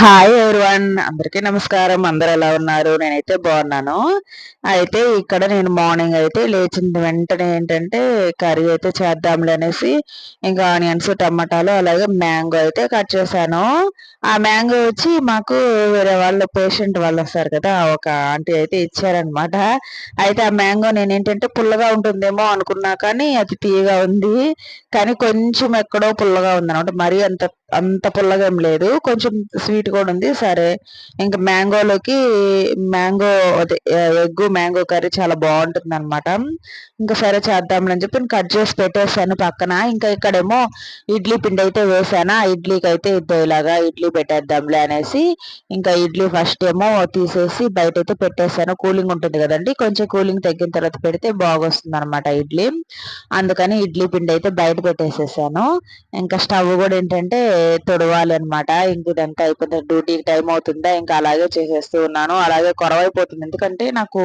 Hi everyone అందరికీ నమస్కారం. అందరు ఎలా ఉన్నారు? నేనైతే బాగున్నాను. అయితే ఇక్కడ నేను మార్నింగ్ అయితే లేచిన వెంటనే ఏంటంటే కర్రీ అయితే చేద్దాంలే అనేసి ఇంకా ఆనియన్స్ టమాటాలు అలాగే మ్యాంగో అయితే కట్ చేశాను. ఆ మ్యాంగో వచ్చి మాకు వేరే వాళ్ళు పేషెంట్ వాళ్ళు వస్తారు కదా ఒక ఆంటీ అయితే ఇచ్చారనమాట అయితే ఆ మ్యాంగో నేను ఏంటంటే పుల్లగా ఉంటుందేమో అనుకున్నా కానీ అది తీయగా ఉంది. కానీ కొంచెం ఎక్కడో పుల్లగా ఉంది అనమాట మరీ అంత అంత పుల్లగా ఏం లేదు. కొంచెం స్వీట్ కూడా ఉంది. సరే ఇంకా మ్యాంగోలోకి మ్యాంగో అదే ఎగ్ మ్యాంగో కర్రీ చాలా బాగుంటుంది అనమాట ఇంకా సరే చేద్దామని చెప్పి కట్ చేసి పెట్టేసాను పక్కన. ఇంకా ఇక్కడేమో ఇడ్లీ పిండి అయితే వేసాను. ఆ ఇడ్లీకి అయితే ఇలాగా ఇడ్లీ పెట్టేద్దాంలే అనేసి ఇంకా ఇడ్లీ ఫస్ట్ ఏమో తీసేసి బయట అయితే పెట్టేసాను. కూలింగ్ ఉంటుంది కదండి. కొంచెం కూలింగ్ తగ్గిన తర్వాత పెడితే బాగొస్తుంది అనమాట ఇడ్లీ. అందుకని ఇడ్లీ పిండి అయితే బయట పెట్టేసేసాను. ఇంకా స్టవ్ కూడా ఏంటంటే తొడవాలి అనమాట ఇంక ఇదంతా అయిపోతుంది. డ్యూటీకి టైం అవుతుందా? ఇంకా అలాగే చేసేస్తూ ఉన్నాను. అలాగే కొరవైపోతుంది. ఎందుకంటే నాకు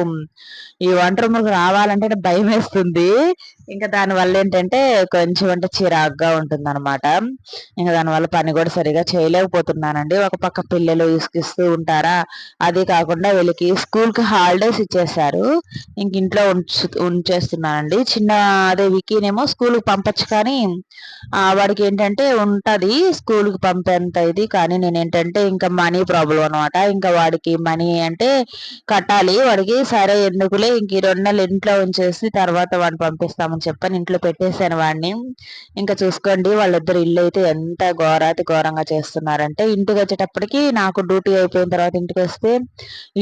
ఈ వంట రూమ్కి రావాలంటే భయం వేస్తుంది ఇంకా దానివల్ల ఏంటంటే కొంచెం అంటే చిరాగ్గా ఉంటుంది అనమాట ఇంకా దానివల్ల పని కూడా సరిగా చేయలేకపోతున్నానండి. ఒక పక్క పిల్లలు ఇసుకిస్తూ ఉంటారా? అది కాకుండా వీళ్ళకి స్కూల్కి హాలిడేస్ ఇచ్చేసారు ఇంక ఇంట్లో ఉంచు ఉంచేస్తున్నానండి. చిన్న అదే వికీనేమో స్కూల్కి పంపచ్చు కానీ వాడికి ఏంటంటే ఉంటుంది స్కూల్కి పంపేంత ఇది కానీ నేను ఏంటంటే ఇంకా మనీ ప్రాబ్లం అనమాట ఇంకా వాడికి మనీ అంటే కట్టాలి. వాడికి సరే ఎందుకులే ఇంక ఈ రెండు నెలలు ఇంట్లో ఉంచేసి తర్వాత వాడిని పంపిస్తాము. చెప్పని ఇంట్లో పెట్టేశాను వాడిని. ఇంకా చూసుకోండి వాళ్ళిద్దరు ఇల్లు అయితే ఎంత ఘోరాతి ఘోరంగా చేస్తున్నారంటే ఇంటికి వచ్చేటప్పటికి నాకు డ్యూటీ అయిపోయిన తర్వాత ఇంటికి వస్తే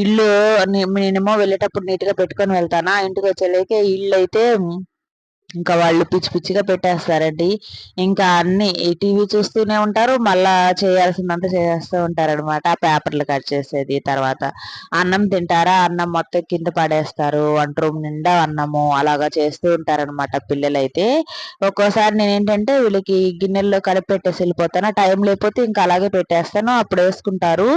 ఇల్లు నేనేమో వెళ్ళేటప్పుడు నీట్గా పెట్టుకొని వెళ్తానా? ఇంటికి వచ్చేలేకే ఇల్లు అయితే ఇంకా వాళ్ళు పిచ్చి పిచ్చిగా పెట్టేస్తారండి. ఇంకా అన్ని టీవీ చూస్తూనే ఉంటారు మళ్ళా చేయాల్సిందంతా చేస్తూ ఉంటారు అనమాట పేపర్లు కట్ చేసేది తర్వాత. అన్నం తింటారా? అన్నం మొత్తం కింద పడేస్తారు. వంట రూమ్ నిండా అన్నము అలాగా చేస్తూ ఉంటారనమాట పిల్లలైతే. ఒక్కోసారి నేను ఏంటంటే వీళ్ళకి గిన్నెల్లో కలిపి పెట్టేసి వెళ్ళిపోతాను. టైం లేకపోతే ఇంకా అలాగే పెట్టేస్తాను. అప్పుడు వేసుకుంటారు.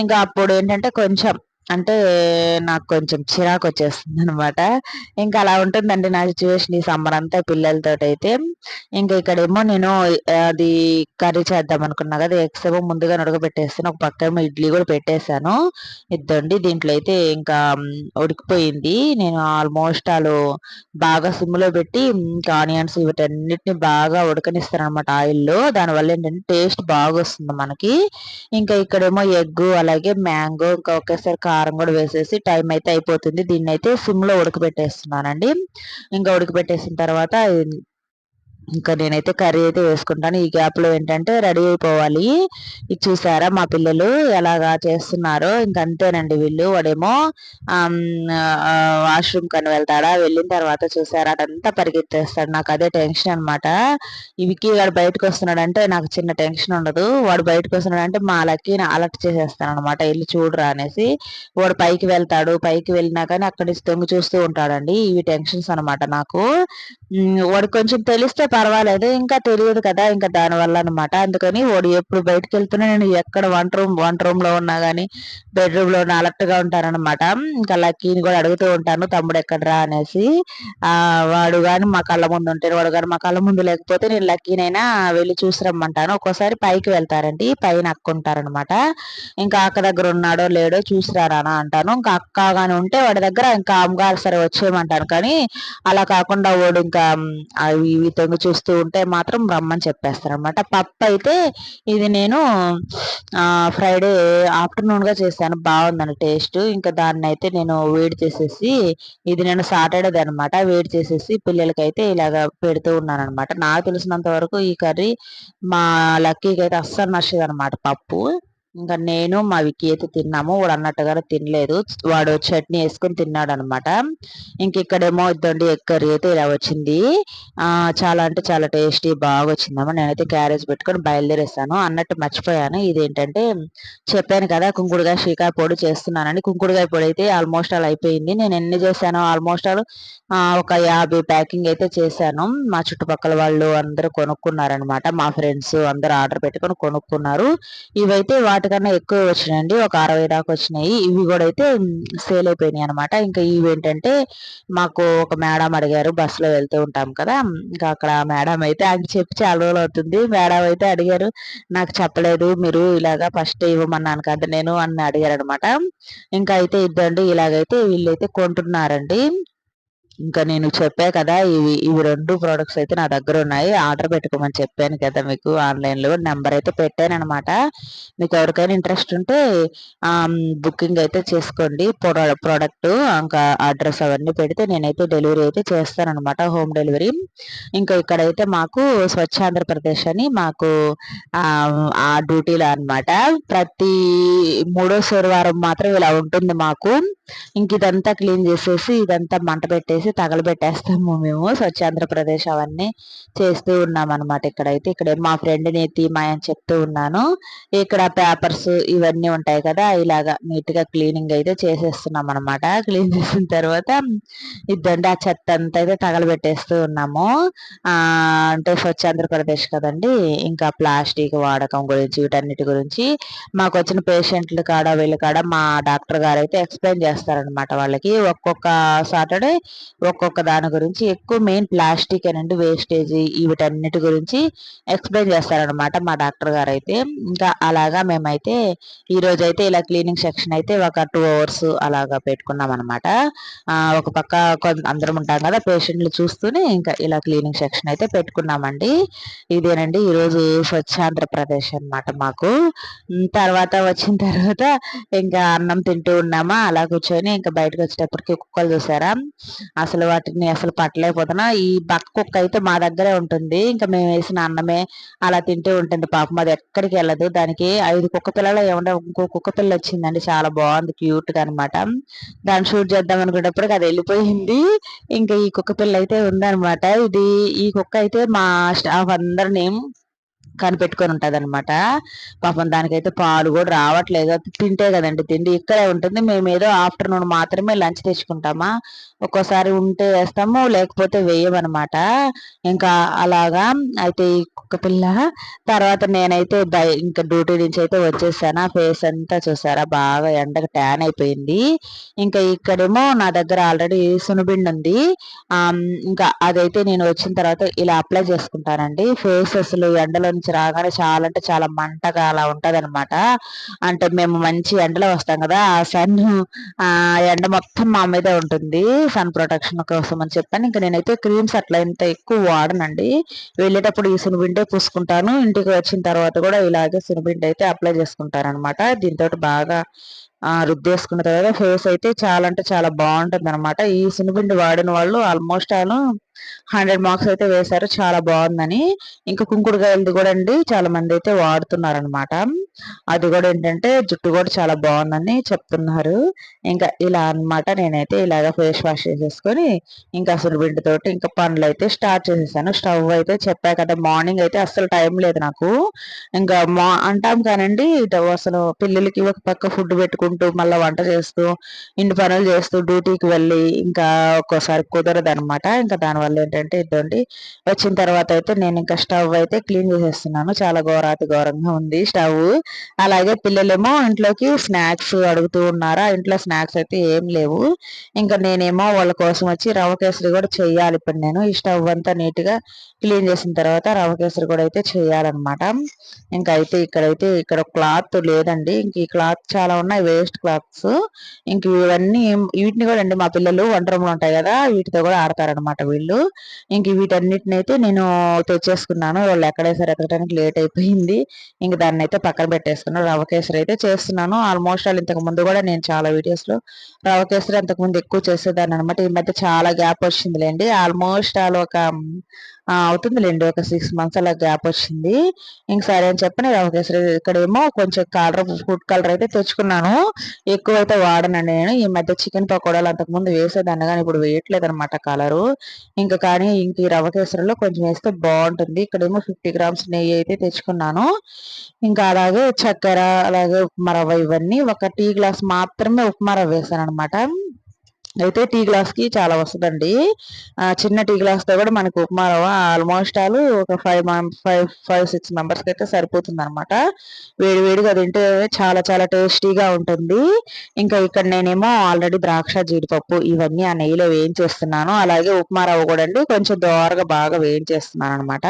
ఇంకా అప్పుడు ఏంటంటే కొంచెం అంటే నాకు కొంచెం చిరాకు వచ్చేస్తుంది అనమాట ఇంకా అలా ఉంటుందండి నా సిచ్యువేషన్ ఈ సమ్మర్ అంతా పిల్లలతో అయితే ఇంకా ఇక్కడేమో నేను అది కర్రీ చేద్దాం అనుకున్నా కదా ఎగ్స్ ఏమో ముందుగా ఉడకబెట్టేస్తాను ఒక పక్క ఏమో ఇడ్లీ కూడా పెట్టేశాను. ఇద్దండి దీంట్లో అయితే ఇంకా ఉడికిపోయింది. నేను ఆల్మోస్ట్ వాళ్ళు బాగా సిమ్లో పెట్టి ఇంకా ఆనియన్స్ వీటన్నిటిని బాగా ఉడకనిస్తాను అనమాట ఆయిల్లో. దానివల్ల ఏంటంటే టేస్ట్ బాగా వస్తుంది మనకి. ఇంకా ఇక్కడేమో ఎగ్ అలాగే మ్యాంగో ఇంకా ఒకేసారి కారం కూడా వేసేసి టైం అయితే అయిపోతుంది. దీన్ని అయితే సిమ్లో ఉడకబెట్టేస్తున్నానండి. ఇంకా ఉడకబెట్టేసిన తర్వాత ఇంకా నేనైతే కర్రీ అయితే వేసుకుంటాను. ఈ గ్యాప్లో ఏంటంటే రెడీ అయిపోవాలి. ఇది చూసారా మా పిల్లలు ఎలాగా చేస్తున్నారో. ఇంక అంతేనండి వీళ్ళు. వాడేమో వాష్రూమ్ కని వెళ్తాడా? వెళ్ళిన తర్వాత చూసారా? అదంతా పరిగెత్తేస్తాడు. నాకు అదే టెన్షన్ అనమాట ఇవికి వాడు బయటకు వస్తున్నాడంటే నాకు చిన్న టెన్షన్ ఉండదు. వాడు బయటకు వస్తున్నాడంటే మా లక్కీని అలర్ట్ చేసేస్తాను అనమాట వెళ్ళి చూడరా అనేసి. వాడు పైకి వెళ్తాడు. పైకి వెళ్ళినా కానీ అక్కడి నుంచి తొంగి చూస్తూ ఉంటాడండి. ఇవి టెన్షన్స్ అనమాట నాకు. వాడు కొంచెం తెలిస్తే పర్వాలేదు. ఇంకా తెలియదు కదా ఇంకా దానివల్ల అనమాట అందుకని వాడు ఎప్పుడు బయటకు వెళ్తున్నా నేను ఎక్కడ వంట రూమ్ వంట రూమ్లో ఉన్నా గానీ బెడ్రూమ్లో అలర్ట్గా ఉంటానన్నమాట. ఇంకా లక్కీని కూడా అడుగుతూ ఉంటాను తమ్ముడు ఎక్కడరా అనేసి. ఆ వాడు గాని మా కళ్ళ ముందు ఉంటాడు వాడు కానీ మా కళ్ళ ముందు లేకపోతే నేను లక్కీనైనా వెళ్ళి చూసి రమ్మంటాను ఒక్కోసారి పైకి వెళ్తారండి పైన అక్కుంటారనమాట ఇంకా అక్క దగ్గర ఉన్నాడో లేడో చూసిరారా అంటాను. ఇంకా అక్క గాని ఉంటే వాడి దగ్గర ఇంకా అమ్మగారు సరే వచ్చేయమంటాను. కానీ అలా కాకుండా వాడు ఇంకా అవి ఇవి తొంగి చూస్తూ ఉంటే మాత్రం రమ్మని చెప్పేస్తారు అనమాట పప్పు అయితే ఇది నేను ఫ్రైడే ఆఫ్టర్నూన్గా చేశాను. బాగుందని టేస్ట్. ఇంకా దాన్ని అయితే నేను వేడి చేసేసి ఇది నేను సాటర్డేది అనమాట వేడి చేసేసి పిల్లలకైతే ఇలాగ పెడుతూ ఉన్నాను అనమాట నాకు తెలిసినంత వరకు ఈ కర్రీ మా లక్కీకి అయితే అస్సలు నచ్చదు అనమాట పప్పు. ఇంకా నేను మా విక్కీ అయితే తిన్నాము. వాడు అన్నట్టుగా తినలేదు. వాడు చట్నీ వేసుకుని తిన్నాడు అనమాట ఇంక ఇక్కడేమో ఇద్దండి ఎక్కరి అయితే ఇలా వచ్చింది. ఆ చాలా అంటే చాలా టేస్టీ బాగా వచ్చిందమ్మా నేనైతే క్యారేజ్ పెట్టుకొని బయలుదేరేస్తాను అన్నట్టు మర్చిపోయాను. ఇదేంటంటే చెప్పాను కదా కుంకుడుగా శ్రీకాయ పొడి చేస్తున్నానండి కుంకుడుగాయ పొడి అయితే ఆల్మోస్ట్ ఆల్ అయిపోయింది. నేను ఎన్ని చేశాను ఆల్మోస్ట్ ఆల్ ఒక యాభై ప్యాకింగ్ అయితే చేశాను. మా చుట్టుపక్కల వాళ్ళు అందరూ కొనుక్కున్నారనమాట. మా ఫ్రెండ్స్ అందరూ ఆర్డర్ పెట్టుకొని కొనుక్కున్నారు. ఇవైతే వాటి వాటికన్నా ఎక్కువ వచ్చినాయండి. ఒక అరవై దాకా వచ్చినాయి. ఇవి కూడా అయితే సేల్ అయిపోయినాయి అనమాట ఇంకా ఇవి ఏంటంటే మాకు ఒక మేడం అడిగారు బస్సులో వెళ్తూ ఉంటాం కదా ఇంకా అక్కడ మేడం అయితే ఆయన చెప్పి చాలా రోజులు అవుతుంది. మేడం అయితే అడిగారు నాకు చెప్పలేదు మీరు ఇలాగా ఫస్ట్ ఇవ్వమన్నాను కదా నేను అని అడిగారు అనమాట ఇంకా అయితే ఇద్దండి ఇలాగైతే వీళ్ళైతే కొంటున్నారండి. ఇంకా నేను చెప్పా కదా ఇవి ఇవి రెండు ప్రోడక్ట్స్ అయితే నా దగ్గర ఉన్నాయి. ఆర్డర్ పెట్టుకోమని చెప్పాను కదా మీకు. ఆన్లైన్లో నెంబర్ అయితే పెట్టాను అనమాట మీకు ఎవరికైనా ఇంట్రెస్ట్ ఉంటే బుకింగ్ అయితే చేసుకోండి. ప్రోడక్ట్ ఇంకా అడ్రస్ అవన్నీ పెడితే నేనైతే డెలివరీ అయితే చేస్తాను అనమాట హోమ్ డెలివరీ ఇంకా ఇక్కడైతే మాకు స్వచ్ఛ ఆంధ్రప్రదేశ్ అని మాకు ఆ డ్యూటీలో అనమాట ప్రతి మూడో శనివారం మాత్రం ఇలా ఉంటుంది మాకు. ఇంక ఇదంతా క్లీన్ చేసేసి ఇదంతా మంట పెట్టేసి తగలబెట్టేస్తాము మేము. స్వచ్ఛ ఆంధ్రప్రదేశ్ అవన్నీ చేస్తూ ఉన్నాం అనమాట ఇక్కడైతే. ఇక్కడ మా ఫ్రెండ్ మా అని చెప్తూ ఉన్నాను. ఇక్కడ పేపర్స్ ఇవన్నీ ఉంటాయి కదా ఇలాగా నీట్గా క్లీనింగ్ అయితే చేసేస్తున్నాం అనమాట క్లీన్ చేసిన తర్వాత ఇద్దండి ఆ చెత్త అంతా అయితే తగలబెట్టేస్తూ ఉన్నాము. ఆ అంటే స్వచ్ఛ ఆంధ్రప్రదేశ్ కదండి. ఇంకా ప్లాస్టిక్ వాడకం గురించి వీటన్నిటి గురించి మాకు వచ్చిన పేషెంట్లు కాడ వీళ్ళ కాడ మా డాక్టర్ గారు అయితే ఎక్స్ప్లెయిన్ చేస్తారనమాట వాళ్ళకి. ఒక్కొక్క సాటర్డే ఒక్కొక్క దాని గురించి ఎక్కువ మెయిన్ ప్లాస్టిక్ అండ్ వేస్టేజ్ వీటన్నిటి గురించి ఎక్స్ప్లెయిన్ చేస్తారనమాట మా డాక్టర్ గారు అయితే. ఇంకా అలాగా మేమైతే ఈ రోజు అయితే ఇలా క్లీనింగ్ సెక్షన్ అయితే ఒక టూ అవర్స్ అలాగా పెట్టుకున్నాం అనమాట ఒక పక్క అందరం ఉంటాం కదా పేషెంట్లు చూస్తూనే ఇంకా ఇలా క్లీనింగ్ సెక్షన్ అయితే పెట్టుకున్నామండి. ఇదేనండి ఈరోజు స్వచ్ఛ ఆంధ్రప్రదేశ్ అనమాట మాకు. తర్వాత వచ్చిన తర్వాత ఇంకా అన్నం తింటూ ఉన్నామా? అలా కూర్చొని ఇంకా బయటకు వచ్చేటప్పటికి కుక్కలు చూసారా? అసలు వాటిని అసలు పట్టలేకపోతున్నా. ఈ బక్క కుక్క అయితే మా దగ్గరే ఉంటుంది. ఇంకా మేము వేసిన అన్నమే అలా తింటూ ఉంటుంది. పాపం అది ఎక్కడికి వెళ్ళదు. దానికి ఐదు కుక్క పిల్లలు ఏమన్నా ఇంకో కుక్క పిల్ల వచ్చిందండి. చాలా బాగుంది. క్యూట్గా అనమాట దాన్ని షూట్ చేద్దాం అనుకునేటప్పటికి అది వెళ్ళిపోయింది. ఇంకా ఈ కుక్క పిల్ల అయితే ఉందనమాట ఇది ఈ కుక్క అయితే మా స్టాఫ్ అందరినీ కనిపెట్టుకొని ఉంటుంది అనమాట పాపం దానికైతే పాలు కూడా రావట్లేదు. అది తింటే కదండి తిండి. ఇక్కడే ఉంటుంది. మేము ఏదో ఆఫ్టర్నూన్ మాత్రమే లంచ్ తెచ్చుకుంటామా? ఒక్కోసారి ఉంటే వేస్తాము లేకపోతే వేయమనమాట ఇంకా అలాగా అయితే ఈ కుక్క పిల్ల తర్వాత నేనైతే ఇంకా డ్యూటీ నుంచి అయితే వచ్చేసాను. ఫేస్ అంతా చూసారా? బాగా ఎండకు ట్యాన్ అయిపోయింది. ఇంకా ఇక్కడేమో నా దగ్గర ఆల్రెడీ సునుబిండి ఉంది. ఇంకా అదైతే నేను వచ్చిన తర్వాత ఇలా అప్లై చేసుకుంటానండి. ఫేస్ అసలు ఎండలో నుంచి రాగానే చాలా అంటే చాలా మంటగా అలా ఉంటది అనమాట అంటే మేము మంచి ఎండలో వస్తాం కదా ఆ సన్ ఆ ఎండ మొత్తం మా మీదే ఉంటుంది సన్ ప్రొటెక్షన్ కోసం అని చెప్పాను. ఇంకా నేనైతే క్రీమ్స్ అట్లా ఇంత ఎక్కువ వాడనండి. వెళ్ళేటప్పుడు ఈ సునిబిండే పూసుకుంటాను ఇంటికి వచ్చిన తర్వాత కూడా ఇలాగే సునిబిండి అయితే అప్లై చేసుకుంటాను అనమాట దీంతో బాగా రుద్దేసుకున్న తర్వాత ఫేస్ అయితే చాలా అంటే చాలా బాగుంటుంది అనమాట ఈ సునిబిండి వాడిన వాళ్ళు ఆల్మోస్ట్ వాళ్ళు హండ్రెడ్ మార్క్స్ అయితే వేశారు. చాలా బాగుందని. ఇంకా కుంకుడుకాయలది కూడా అండి చాలా మంది అయితే వాడుతున్నారు అనమాట అది కూడా ఏంటంటే జుట్టు కూడా చాలా బాగుందని చెప్తున్నారు. ఇంకా ఇలా అనమాట నేనైతే ఇలాగ ఫేస్ వాష్ చేసేసుకొని ఇంకా అసలు తోటి ఇంకా పనులు అయితే స్టార్ట్ చేసేసాను. స్టవ్ అయితే చెప్పా కదా మార్నింగ్ అయితే అసలు టైం లేదు నాకు. ఇంకా మా అంటాం కానండి అసలు పిల్లలకి ఒక పక్క ఫుడ్ పెట్టుకుంటూ మళ్ళీ వంట చేస్తూ ఇంటి పనులు చేస్తూ డ్యూటీకి వెళ్ళి ఇంకా ఒక్కోసారి కుదరదు అనమాట ఇంకా దానివల్ల వాళ్ళు ఏంటంటే ఇటువంటి వచ్చిన తర్వాత అయితే నేను ఇంకా స్టవ్ అయితే క్లీన్ చేసేస్తున్నాను. చాలా ఘోరాతి ఘోరంగా ఉంది స్టవ్ అలాగే పిల్లలేమో ఇంట్లోకి స్నాక్స్ అడుగుతూ ఉన్నారా? ఇంట్లో స్నాక్స్ అయితే ఏం లేవు. ఇంకా నేనేమో వాళ్ళ కోసం వచ్చి రవ్వ కేసరి కూడా చేయాలి ఇప్పుడు నేను. ఈ స్టవ్ అంతా నీట్గా క్లీన్ చేసిన తర్వాత రవ్వ కేసరి కూడా అయితే చేయాలన్నమాట. ఇంకా అయితే ఇక్కడైతే ఇక్కడ క్లాత్ లేదండి. ఇంక ఈ క్లాత్ చాలా ఉన్నాయి వేస్ట్ క్లాత్స్. ఇంక ఇవన్నీ వీటిని కూడా అండి మా పిల్లలు వంట రూమ్లో ఉంటాయి కదా వీటితో కూడా ఆడతారనమాట వీళ్ళు. ఇంక వీటన్నిటిని అయితే నేను తెచ్చేసుకున్నాను. వాళ్ళు ఎక్కడేసారి ఎక్కడానికి లేట్ అయిపోయింది. ఇంక దాన్ని అయితే పక్కన పెట్టేసుకున్నాను రవ కేసరి అయితే చేస్తున్నాను. ఆల్మోస్ట్ వాళ్ళు ఇంతకు ముందు కూడా నేను చాలా వీడియోస్లో రవ కేసరి అంతకు ముందు ఎక్కువ చేసేదాన్ని అనమాట ఈ మధ్య చాలా గ్యాప్ వచ్చిందిలేండి. ఆల్మోస్ట్ వాళ్ళు ఒక అవుతుందిలేండి. ఒక సిక్స్ మంత్స్ అలా గ్యాప్ వచ్చింది. ఇంక సరే అని చెప్పని రవ కేసరి ఇక్కడేమో కొంచెం కలర్ ఫుడ్ కలర్ అయితే తెచ్చుకున్నాను. ఎక్కువ అయితే వాడనండి నేను. ఈ మధ్య చికెన్ పకోడాలు అంతకుముందు వేసేదాన్ని కానీ ఇప్పుడు వేయట్లేదు అనమాట కలరు ఇంకా కానీ ఇంక ఈ రవ కేసరిలో కొంచెం వేస్తే బాగుంటుంది. ఇక్కడేమో ఫిఫ్టీ గ్రామ్స్ నెయ్యి అయితే తెచ్చుకున్నాను. ఇంకా అలాగే చక్కెర అలాగే ఉప్మా రవ్వ ఇవన్నీ ఒక టీ గ్లాస్ మాత్రమే ఉప్మా రవ్వ వేసాను అనమాట అయితే టీ గ్లాస్కి చాలా వస్తుందండి. చిన్న టీ గ్లాస్తో కూడా మనకు ఉప్మా రవ్వ ఆల్మోస్ట్ ఆల్ ఒక ఫైవ్ ఫైవ్ ఫైవ్ సిక్స్ మెంబర్స్కి అయితే సరిపోతుంది అనమాట వేడి వేడిగా తింటే చాలా చాలా టేస్టీగా ఉంటుంది. ఇంకా ఇక్కడ నేనేమో ఆల్రెడీ ద్రాక్ష జీడిపప్పు ఇవన్నీ ఆ నెయ్యిలో వేయించేస్తున్నాను. అలాగే ఉప్మా రవ్వ కూడా అండి కొంచెం దోరగా బాగా వేయించేస్తున్నాను అనమాట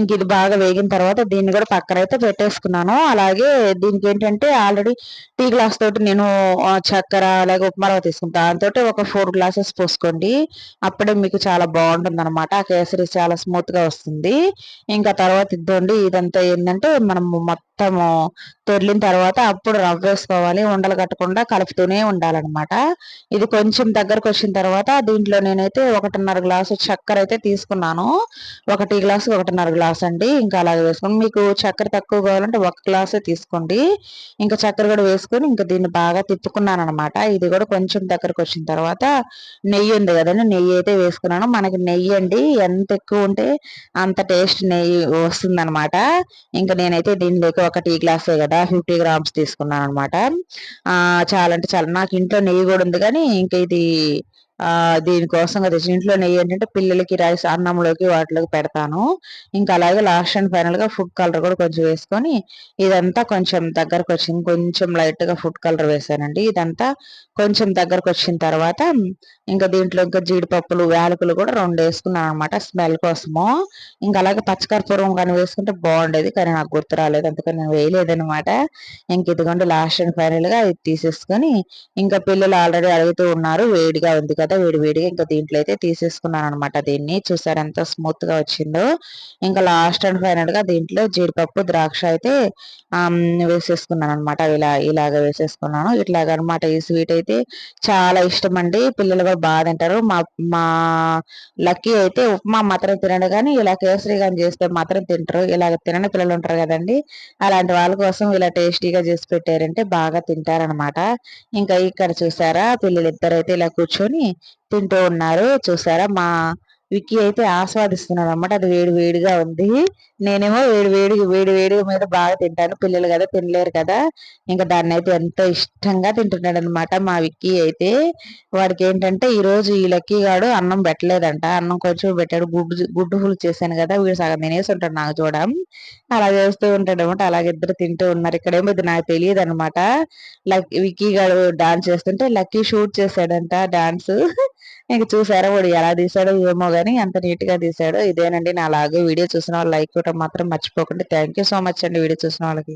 ఇంక ఇది బాగా వేగిన తర్వాత దీన్ని కూడా పక్కన అయితే పెట్టేసుకున్నాను. అలాగే దీనికి ఏంటంటే ఆల్రెడీ టీ గ్లాస్ తోటి నేను చక్కెర అలాగే ఉప్మా రవ్వ తీసుకుంటాను దాంతో ఒక ఫోర్ గ్లాసెస్ పోసుకోండి. అప్పుడే మీకు చాలా బాగుంటుంది అనమాట ఆ కేసరి చాలా స్మూత్గా వస్తుంది. ఇంకా తర్వాత ఇద్దండి ఇదంతా ఏంటంటే మనము మొత్తము తొర్లిన తర్వాత అప్పుడు రవ్వ వేసుకోవాలి. ఉండలు కట్టకుండా కలుపుతూనే ఉండాలన్నమాట. ఇది కొంచెం దగ్గరకు వచ్చిన తర్వాత దీంట్లో నేనైతే ఒకటిన్నర గ్లాసు చక్కెర అయితే తీసుకున్నాను. ఒకటి గ్లాసు ఒకటిన్నర గ్లాస్ అండి. ఇంకా అలాగే వేసుకోండి. మీకు చక్కెర తక్కువ కావాలంటే ఒక గ్లాసే తీసుకోండి. ఇంకా చక్కెర కూడా వేసుకొని ఇంకా దీన్ని బాగా తిప్పుకున్నాను అనమాట ఇది కూడా కొంచెం దగ్గరకు వచ్చిన తర్వాత నెయ్యి ఉంది కదండి నెయ్యి అయితే వేసుకున్నాను. మనకి నెయ్యి అండి ఎంత ఎక్కువ ఉంటే అంత టేస్ట్ నెయ్యి వస్తుంది అనమాట ఇంకా నేనైతే దీనిలోకి ఒక టీ గ్లాసే కదా ఫిఫ్టీ గ్రామ్స్ తీసుకున్నాను అనమాట చాలా అంటే చాలా నాకు ఇంట్లో నెయ్యి కూడా ఉంది కానీ ఇంకా ఇది ఆ దీనికోసం తెచ్చి ఇంట్లో నెయ్యి ఏంటంటే పిల్లలకి రైస్ అన్నంలోకి వాటిలోకి పెడతాను. ఇంకా అలాగే లాస్ట్ అండ్ ఫైనల్గా ఫుడ్ కలర్ కూడా కొంచెం వేసుకొని ఇదంతా కొంచెం దగ్గరకు వచ్చింది. కొంచెం లైట్గా ఫుడ్ కలర్ వేసానండి. ఇదంతా కొంచెం దగ్గరకు వచ్చిన తర్వాత ఇంకా దీంట్లో ఇంకా జీడిపప్పులు యాలకులు కూడా రెండు వేసుకున్నాను అనమాట స్మెల్ కోసము. ఇంకా అలాగే పచ్చకర్పూరం కానీ వేసుకుంటే బాగుండేది కానీ నాకు గుర్తు రాలేదు. అందుకని నేను వేయలేదనమాట ఇంక ఇదిగోండి లాస్ట్ అండ్ ఫైనల్గా ఇది తీసేసుకొని ఇంకా పిల్లలు ఆల్రెడీ అడుగుతూ ఉన్నారు వేడిగా ఉంది కదా కదా వేడిగా ఇంకా దీంట్లో అయితే తీసేసుకున్నాను అనమాట దీన్ని. చూసారు ఎంత స్మూత్గా వచ్చిందో. ఇంకా లాస్ట్ అండ్ ఫైనల్గా దీంట్లో జీడిపప్పు ద్రాక్ష అయితే వేసేసుకున్నాను అనమాట ఇలా ఇలాగ వేసేసుకున్నాను. ఇట్లాగ అనమాట ఈ స్వీట్ అయితే చాలా ఇష్టం అండి పిల్లలు కూడా బాగా తింటారు. మా మా లక్కీ అయితే ఉప్మా మాత్రం తినడు కానీ ఇలా కేసరి కానీ చేస్తే మాత్రం తింటారు. ఇలాగ తినని పిల్లలు ఉంటారు కదండి. అలాంటి వాళ్ళ కోసం ఇలా టేస్టీగా చేసి పెట్టారంటే బాగా తింటారనమాట ఇంకా ఇక్కడ చూసారా పిల్లలు ఇద్దరైతే ఇలా కూర్చొని తింటూ ఉన్నారు. చూసారా మా విక్కీ అయితే ఆస్వాదిస్తున్నాడు అనమాట అది వేడి వేడిగా ఉంది. నేనేమో వేడి వేడి వేడి వేడి మీద బాగా తింటాను. పిల్లలు కదా తినలేరు కదా. ఇంకా దాన్ని అయితే ఎంతో ఇష్టంగా తింటున్నాడు అనమాట మా విక్కీ అయితే. వాడికి ఏంటంటే ఈ రోజు ఈ లక్కీ గాడు అన్నం పెట్టలేదంట. అన్నం కొంచెం పెట్టాడు. గుడ్డు గుడ్డు ఫుల్ చేశాను కదా. వీడు సగం తినేసి ఉంటాడు నాకు చూడం. అలా చేస్తూ ఉంటాడు అనమాట అలాగే ఇద్దరు తింటూ ఉన్నారు. ఇక్కడేమో ఇది నాకు తెలియదు అనమాట లక్ విక్కీ గాడు డాన్స్ చేస్తుంటే లక్కీ షూట్ చేశాడంట డాన్స్. ఇంక చూసారా వాడు ఎలా తీసాడో ఏమో కానీ ఎంత నీట్గా తీసాడో ఇదేనండి నా లాగే వీడియో చూసిన వాళ్ళు లైక్ ఇవ్వడం మాత్రం మర్చిపోకండి. థ్యాంక్ సో మచ్ అండి వీడియో చూసిన వాళ్ళకి.